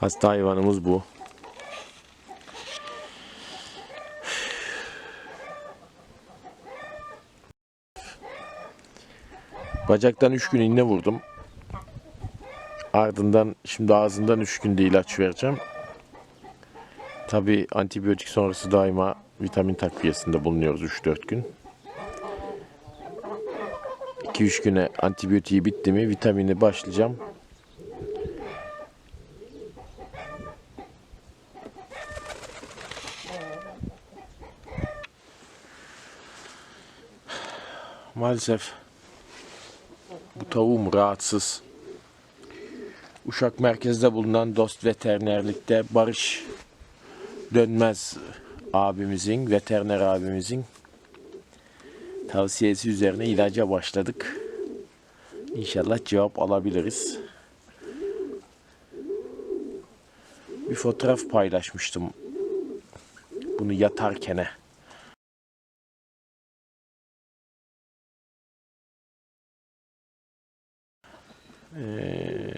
Hasta hayvanımız bu. Bacaktan 3 gün iğne vurdum. Ardından şimdi ağzından 3 günde ilaç vereceğim. Tabi antibiyotik sonrası daima vitamin takviyesinde bulunuyoruz 3-4 gün. 2-3 güne antibiyotiği bitti mi vitamini başlayacağım. Maalesef bu tavuğum rahatsız. Uşak merkezde bulunan Dost Veterinerlik'te Barış Dönmez abimizin, veteriner abimizin tavsiyesi üzerine ilaca başladık. İnşallah cevap alabiliriz. Bir fotoğraf paylaşmıştım. Bunu yatarkene. Ee,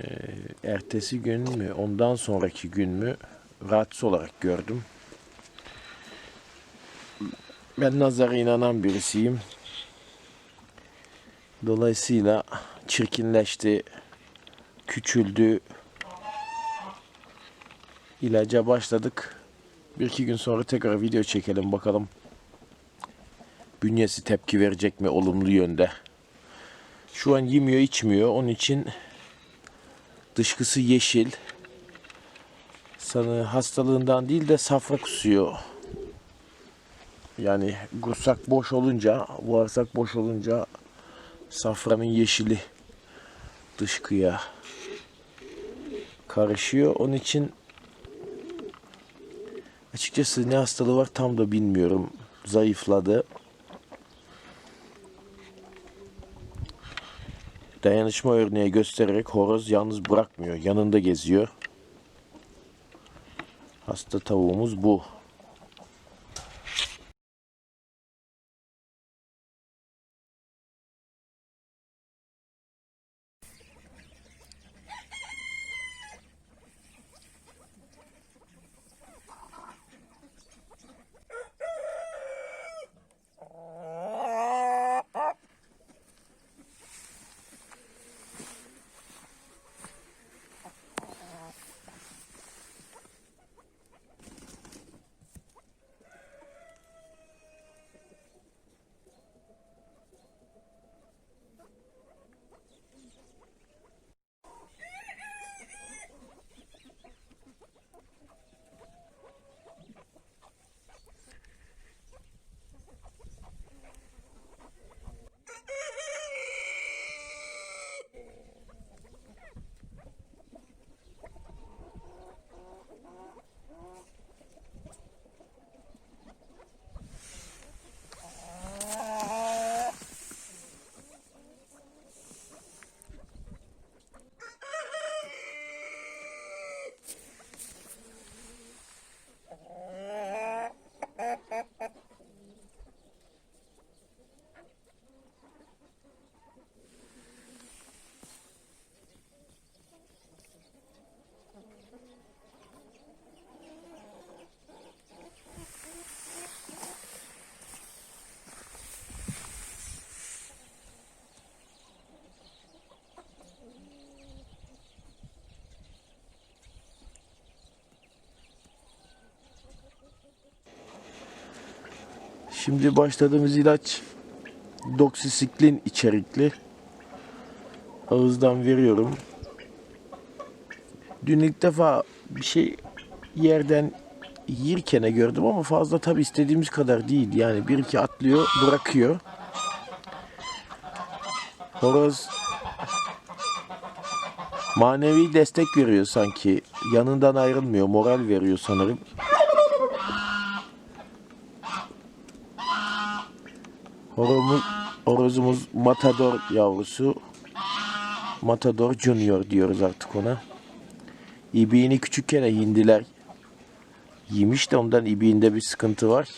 ertesi gün mü, ondan sonraki gün mü rahatsız olarak gördüm. Ben nazara inanan birisiyim. Dolayısıyla çirkinleşti, küçüldü. İlaca başladık. Bir iki gün sonra tekrar video çekelim bakalım. Bünyesi tepki verecek mi olumlu yönde. Şu an yemiyor içmiyor. Onun için dışkısı yeşil. Sana hastalığından değil de safra kusuyor. Yani kursak boş olunca, bağırsak boş olunca safranın yeşili dışkıya karışıyor. Onun için açıkçası ne hastalığı var tam da bilmiyorum. Zayıfladı. Dayanışma örneği göstererek horoz yalnız bırakmıyor. Yanında geziyor. Hasta tavuğumuz bu. Oh. Şimdi başladığımız ilaç doksisiklin içerikli. Ağızdan veriyorum. Dün ilk defa bir şey yerden yirkene gördüm ama fazla tabi istediğimiz kadar değil. Yani bir iki atlıyor bırakıyor. Horoz manevi destek veriyor sanki. Yanından ayrılmıyor. Moral veriyor sanırım. Horozumuz, horozumuz Matador yavrusu. Matador Junior diyoruz artık ona. İbiğini küçükken hindiler yemiş de ondan ibiğinde bir sıkıntı var.